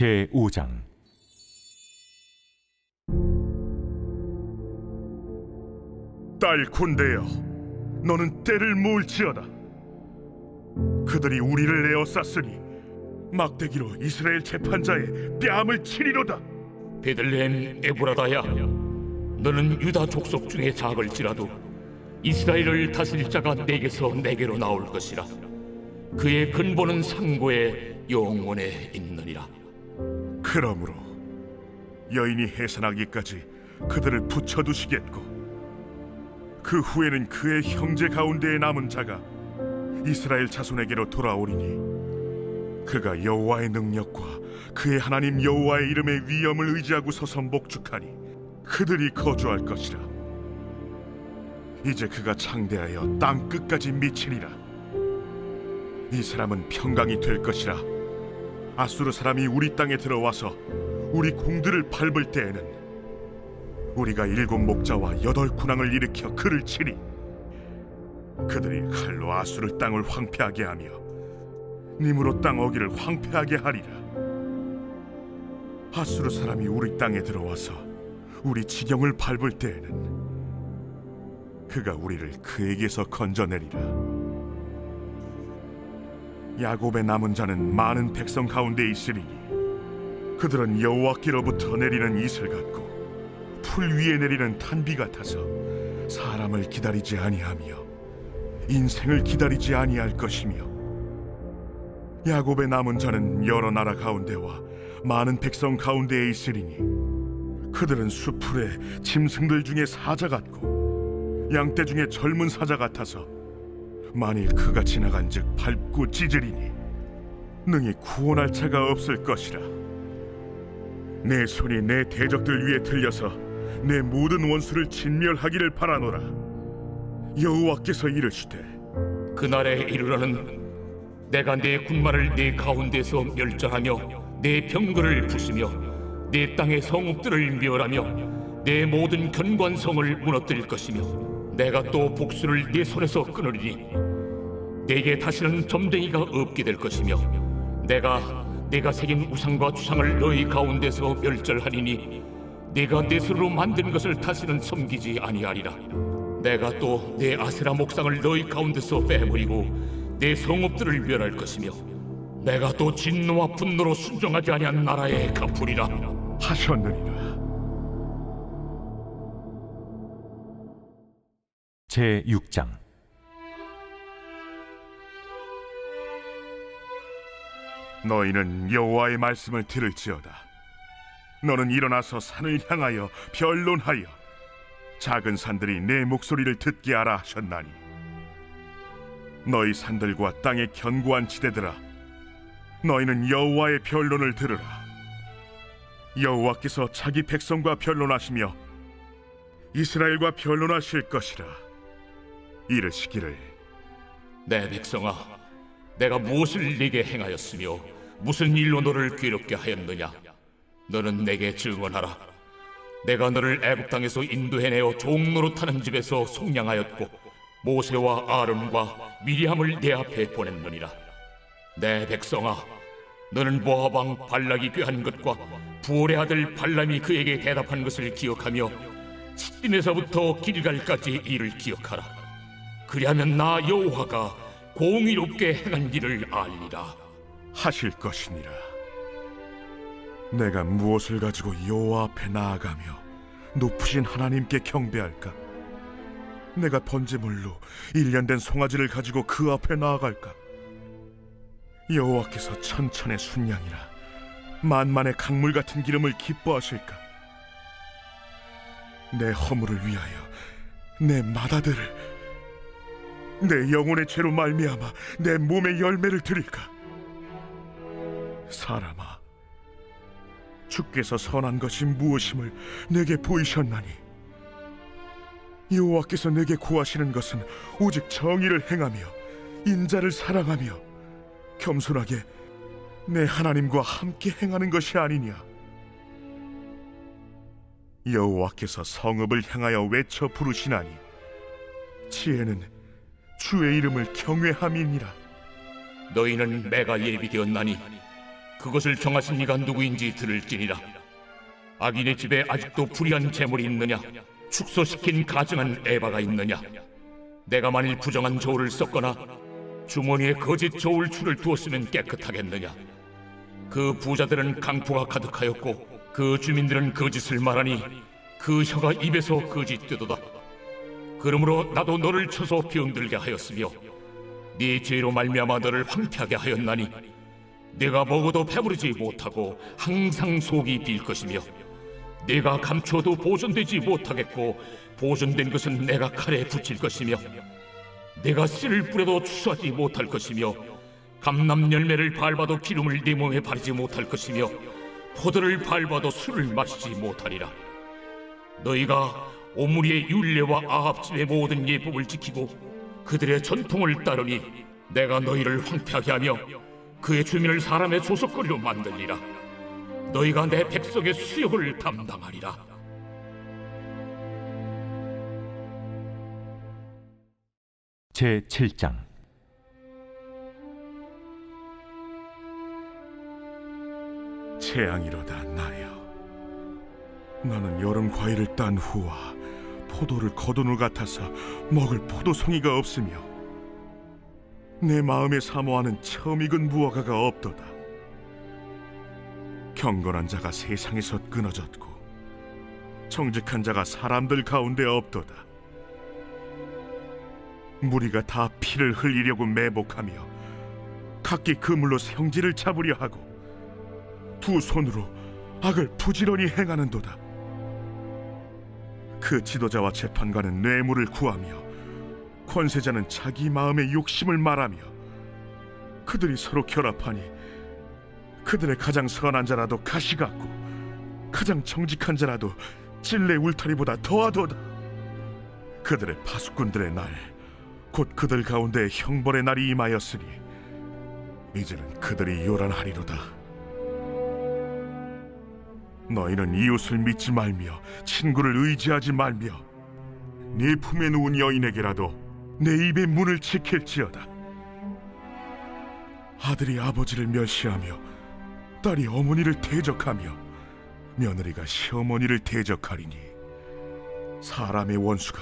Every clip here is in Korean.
제 5장. 딸 군대여 너는 때를 모을지어다. 그들이 우리를 에워쌌으니 막대기로 이스라엘 재판자의 뺨을 치리로다. 베들레헴 에브라다야 너는 유다 족속 중에 작을지라도 이스라엘을 다스릴 자가 내게서 내게로 나올 것이라. 그의 근본은 상고에 영원에 있느니라 그러므로 여인이 해산하기까지 그들을 붙여두시겠고 그 후에는 그의 형제 가운데에 남은 자가 이스라엘 자손에게로 돌아오리니 그가 여호와의 능력과 그의 하나님 여호와의 이름의 위엄을 의지하고 서서 목축하니 그들이 거주할 것이라. 이제 그가 창대하여 땅 끝까지 미치리라. 이 사람은 평강이 될 것이라 아수르 사람이 우리 땅에 들어와서 우리 궁들을 밟을 때에는 우리가 일곱 목자와 여덟 군왕을 일으켜 그를 치리. 그들이 칼로 아수르 땅을 황폐하게 하며 니무로 땅 어기를 황폐하게 하리라. 아수르 사람이 우리 땅에 들어와서 우리 지경을 밟을 때에는 그가 우리를 그에게서 건져내리라 야곱의 남은 자는 많은 백성 가운데 있으리니 그들은 여호와께로부터 내리는 이슬 같고 풀 위에 내리는 탄비 같아서 사람을 기다리지 아니하며 인생을 기다리지 아니할 것이며 야곱의 남은 자는 여러 나라 가운데와 많은 백성 가운데에 있으리니 그들은 수풀에 짐승들 중에 사자 같고 양떼 중에 젊은 사자 같아서 만일 그가 지나간즉 밟고 찢으리니 능히 구원할 자가 없을 것이라. 내 손이 내 대적들 위에 들려서 내 모든 원수를 진멸하기를 바라노라. 여호와께서 이르시되 그날에 이르러는 내가 내 군마를 네 가운데서 멸절하며 내 병거를 부수며 내 땅의 성읍들을 멸하며 내 모든 견관성을 무너뜨릴 것이며 내가 또 복수를 네 손에서 끊으리니 내게 다시는 점쟁이가 없게 될 것이며 내가 내가 새긴 우상과 주상을 너희 가운데서 멸절하리니 내가 내 손으로 만든 것을 다시는 섬기지 아니하리라. 내가 또 내 아세라 목상을 너희 가운데서 빼버리고 내 성읍들을 멸할 것이며 내가 또 진노와 분노로 순종하지 아니한 나라에 갚으리라. 하셨느니라 제 6장. 너희는 여호와의 말씀을 들을지어다. 너는 일어나서 산을 향하여 변론하여 작은 산들이 내 목소리를 듣게 하라 하셨나니. 너희 산들과 땅의 견고한 지대들아 너희는 여호와의 변론을 들으라. 여호와께서 자기 백성과 변론하시며 이스라엘과 변론하실 것이라 이르시기를. 내 백성아 내가 무엇을 네게 행하였으며 무슨 일로 너를 괴롭게 하였느냐? 너는 내게 증언하라. 내가 너를 애굽 땅에서 인도해내어 종로로 타는 집에서 속량하였고 모세와 아론과 미리암을 내 앞에 보냈느니라. 내 백성아 너는 왕 발락이 꾀한 것과 부올의 아들 발람이 그에게 대답한 것을 기억하며 시딤에서부터 길갈까지 이를 기억하라 그리하면 나 여호와가 공의롭게 행한 일을 알리라 하실 것이니라. 내가 무엇을 가지고 여호와 앞에 나아가며 높으신 하나님께 경배할까? 내가 번제물로 일년된 송아지를 가지고 그 앞에 나아갈까? 여호와께서 천천의 순양이라 만만의 강물 같은 기름을 기뻐하실까? 내 허물을 위하여 내 마다들을 내 영혼의 죄로 말미암아 내 몸의 열매를 드릴까? 사람아, 주께서 선한 것이 무엇임을 내게 보이셨나니 여호와께서 내게 구하시는 것은 오직 정의를 행하며 인자를 사랑하며 겸손하게 내 하나님과 함께 행하는 것이 아니냐? 여호와께서 성읍을 향하여 외쳐 부르시나니 지혜는 주의 이름을 경외함이니라. 너희는 내가 예비되었나니 그것을 정하신 이가 누구인지 들을지니라. 악인의 집에 아직도 불의한 재물이 있느냐? 축소시킨 가증한 에바가 있느냐? 내가 만일 부정한 저울을 썼거나 주머니에 거짓 저울 줄을 두었으면 깨끗하겠느냐? 그 부자들은 강포가 가득하였고 그 주민들은 거짓을 말하니 그 혀가 입에서 거짓되도다 그러므로 나도 너를 쳐서 병들게 하였으며 네 죄로 말미암아 너를 황폐하게 하였나니 내가 먹어도 배부르지 못하고 항상 속이 빌 것이며 내가 감추어도 보존되지 못하겠고 보존된 것은 내가 칼에 붙일 것이며 내가 씨를 뿌려도 추수하지 못할 것이며 감람 열매를 밟아도 기름을 네 몸에 바르지 못할 것이며 포도를 밟아도 술을 마시지 못하리라. 너희가 오므리의 율례와 아합집의 모든 예법을 지키고 그들의 전통을 따르니 내가 너희를 황폐하게 하며 그의 주민을 사람의 조속거리로 만들리라. 너희가 내 백성의 수욕을 담당하리라. 제 7장. 재앙이로다 나여. 나는 여름 과일을 딴 후와 포도를 거둔 후 같아서 먹을 포도송이가 없으며 내 마음에 사모하는 처음 익은 무화과가 없도다 경건한 자가 세상에서 끊어졌고 정직한 자가 사람들 가운데 없도다 무리가 다 피를 흘리려고 매복하며 각기 그물로 생지를 잡으려 하고 두 손으로 악을 부지런히 행하는도다. 그 지도자와 재판관은 뇌물을 구하며 권세자는 자기 마음의 욕심을 말하며 그들이 서로 결합하니 그들의 가장 선한 자라도 가시 같고 가장 정직한 자라도 찔레 울타리보다 더하도다. 그들의 파수꾼들의 날, 곧 그들 가운데 형벌의 날이 임하였으니 이제는 그들이 요란하리로다. 너희는 이웃을 믿지 말며 친구를 의지하지 말며 네 품에 누운 여인에게라도 내 입의 문을 지킬지어다. 아들이 아버지를 멸시하며 딸이 어머니를 대적하며 며느리가 시어머니를 대적하리니 사람의 원수가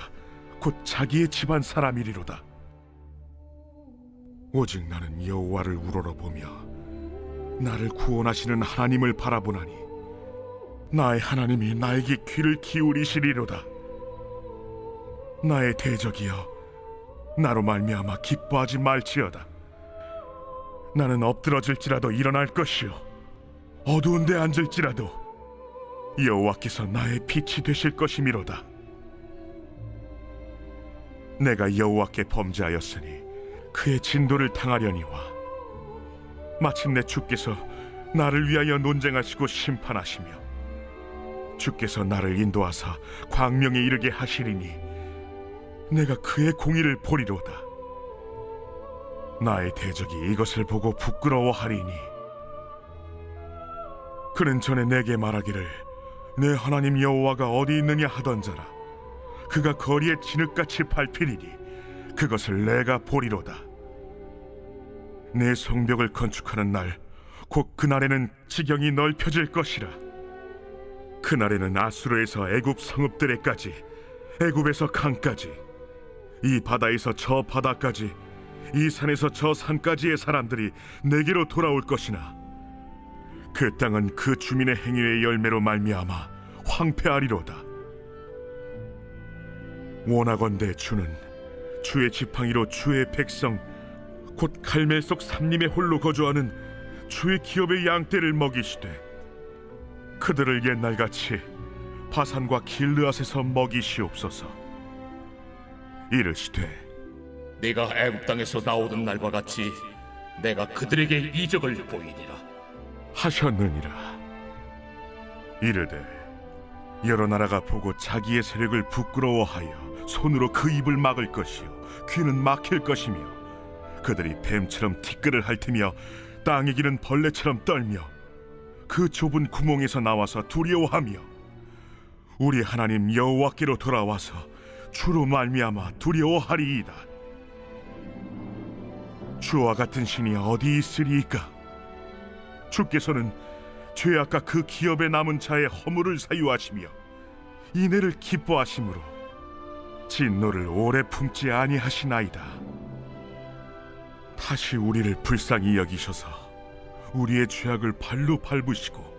곧 자기의 집안 사람이리로다. 오직 나는 여호와를 우러러보며 나를 구원하시는 하나님을 바라보나니 나의 하나님이 나에게 귀를 기울이시리로다. 나의 대적이여, 나로 말미암아 기뻐하지 말지어다. 나는 엎드러질지라도 일어날 것이요, 어두운데 앉을지라도 여호와께서 나의 빛이 되실 것이미로다. 내가 여호와께 범죄하였으니 그의 진도를 당하려니와 마침내 주께서 나를 위하여 논쟁하시고 심판하시며 주께서 나를 인도하사 광명에 이르게 하시리니 내가 그의 공의를 보리로다. 나의 대적이 이것을 보고 부끄러워하리니 그는 전에 내게 말하기를 내 하나님 여호와가 어디 있느냐 하던 자라. 그가 거리에 진흙같이 밟히리니 그것을 내가 보리로다. 내 성벽을 건축하는 날 곧 그날에는 지경이 넓혀질 것이라 그날에는 아수르에서 애굽 성읍들에까지 애굽에서 강까지 이 바다에서 저 바다까지 이 산에서 저 산까지의 사람들이 내게로 돌아올 것이나 그 땅은 그 주민의 행위의 열매로 말미암아 황폐하리로다. 원하건대 주는 주의 지팡이로 주의 백성 곧 갈멜 속 삼림의 홀로 거주하는 주의 기업의 양떼를 먹이시되 그들을 옛날같이 바산과 길르앗에서 먹이시옵소서. 이르시되 내가 애굽 땅에서 나오던 날과 같이 내가 그들에게 이적을 보이리라. 하셨느니라. 이르되 여러 나라가 보고 자기의 세력을 부끄러워하여 손으로 그 입을 막을 것이요 귀는 막힐 것이며 그들이 뱀처럼 티끌을 핥으며 땅에 기는 벌레처럼 떨며 그 좁은 구멍에서 나와서 두려워하며 우리 하나님 여호와께로 돌아와서 주로 말미암아 두려워하리이다. 주와 같은 신이 어디 있으리이까? 주께서는 죄악과 그 기업에 남은 자의 허물을 사유하시며 이내를 기뻐하심으로 진노를 오래 품지 아니하시나이다. 다시 우리를 불쌍히 여기셔서 우리의 죄악을 발로 밟으시고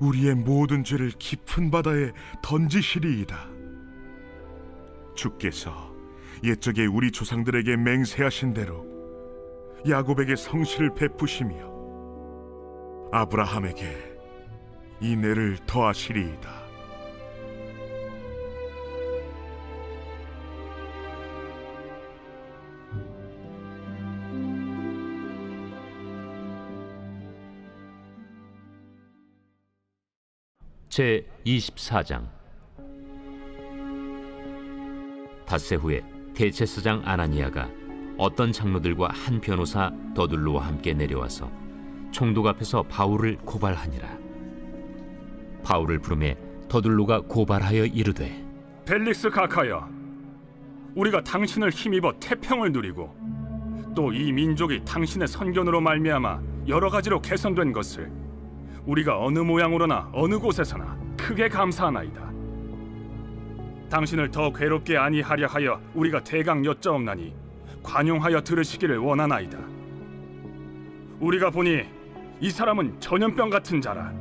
우리의 모든 죄를 깊은 바다에 던지시리이다. 주께서 옛적에 우리 조상들에게 맹세하신 대로 야곱에게 성실을 베푸시며 아브라함에게 이내를 더하시리이다. 제 24장. 닷새 후에 대제사장 아나니아가 어떤 장로들과 한 변호사 더둘로와 함께 내려와서 총독 앞에서 바울을 고발하니라. 바울을 부르매 더둘로가 고발하여 이르되 벨릭스 각하여 우리가 당신을 힘입어 태평을 누리고 또 이 민족이 당신의 선견으로 말미암아 여러 가지로 개선된 것을 우리가 어느 모양으로나 어느 곳에서나 크게 감사하나이다. 당신을 더 괴롭게 아니하려 하여 우리가 대강 여짜옵나니 관용하여 들으시기를 원하나이다. 우리가 보니 이 사람은 전염병 같은 자라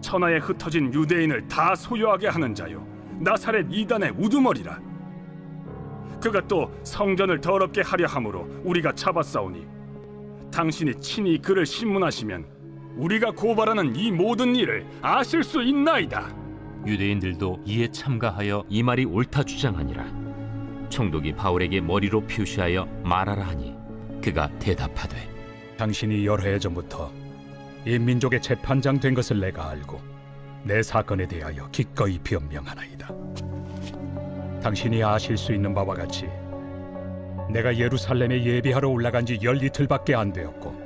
천하에 흩어진 유대인을 다 소유하게 하는 자요 나사렛 이단의 우두머리라 그가 또 성전을 더럽게 하려 함으로 우리가 잡았사오니 당신이 친히 그를 신문하시면 우리가 고발하는 이 모든 일을 아실 수 있나이다. 유대인들도 이에 참가하여 이 말이 옳다 주장하니라 총독이 바울에게 머리로 표시하여 말하라 하니 그가 대답하되 당신이 여러 해 전부터 이 민족의 재판장 된 것을 내가 알고 내 사건에 대하여 기꺼이 변명하나이다. 당신이 아실 수 있는 바와 같이 내가 예루살렘에 예비하러 올라간 지 열이틀밖에 안 되었고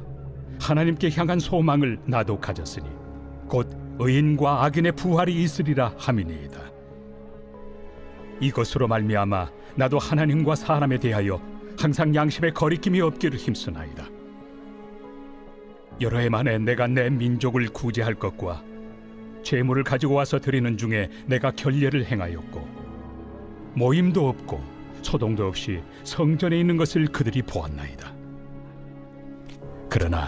하나님께 향한 소망을 나도 가졌으니 곧 의인과 악인의 부활이 있으리라 함이니이다. 이것으로 말미암아 나도 하나님과 사람에 대하여 항상 양심의 거리낌이 없기를 힘쓰나이다. 여러 해 만에 내가 내 민족을 구제할 것과 재물을 가지고 와서 드리는 중에 내가 결례를 행하였고 모임도 없고 소동도 없이 성전에 있는 것을 그들이 보았나이다. 그러나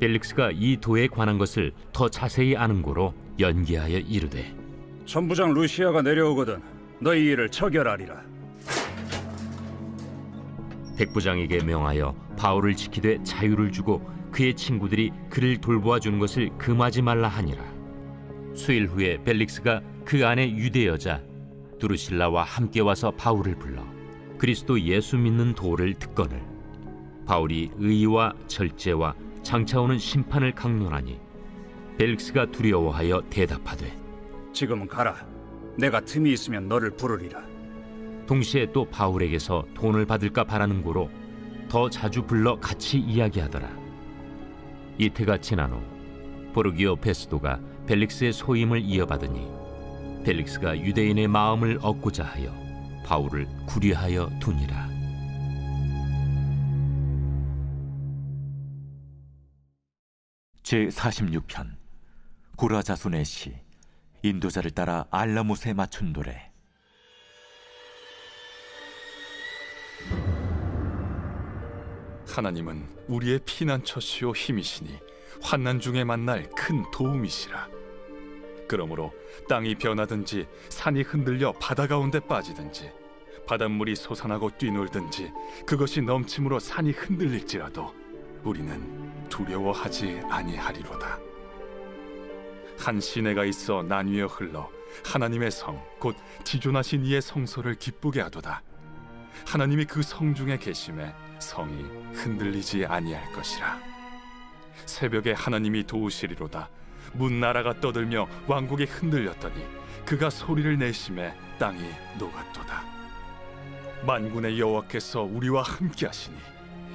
벨릭스가 이 도에 관한 것을 더 자세히 아는 고로 연기하여 이르되 천부장 루시아가 내려오거든 너희 일을 처결하리라. 백부장에게 명하여 바울을 지키되 자유를 주고 그의 친구들이 그를 돌보아 주는 것을 금하지 말라 하니라. 수일 후에 벨릭스가 그 안에 유대 여자 두루실라와 함께 와서 바울을 불러 그리스도 예수 믿는 도를 듣거늘 바울이 의와 절제와 장차 오는 심판을 강론하니 벨릭스가 두려워하여 대답하되 지금 가라. 내가 틈이 있으면 너를 부르리라. 동시에 또 바울에게서 돈을 받을까 바라는 고로 더 자주 불러 같이 이야기하더라. 이태가 지난 후 보르기오 페스도가 벨릭스의 소임을 이어받으니 벨릭스가 유대인의 마음을 얻고자 하여 바울을 구리하여 두니라. 제 46편 고라자손의 시 인도자를 따라 알라못에 맞춘 노래 하나님은 우리의 피난처시오 힘이시니 환난 중에 만날 큰 도움이시라. 그러므로 땅이 변하든지 산이 흔들려 바다 가운데 빠지든지 바닷물이 솟아나고 뛰놀든지 그것이 넘침으로 산이 흔들릴지라도 우리는 두려워하지 아니하리로다. 한 시내가 있어 나뉘어 흘러 하나님의 성 곧 지존하신 이의 성소를 기쁘게 하도다. 하나님이 그 성 중에 계심에 성이 흔들리지 아니할 것이라. 새벽에 하나님이 도우시리로다. 문 나라가 떠들며 왕국이 흔들렸더니 그가 소리를 내심에 땅이 녹았도다. 만군의 여호와께서 우리와 함께하시니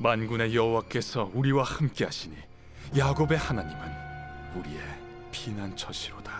만군의 여호와께서 우리와 함께하시니 야곱의 하나님은 우리의 피난처시로다.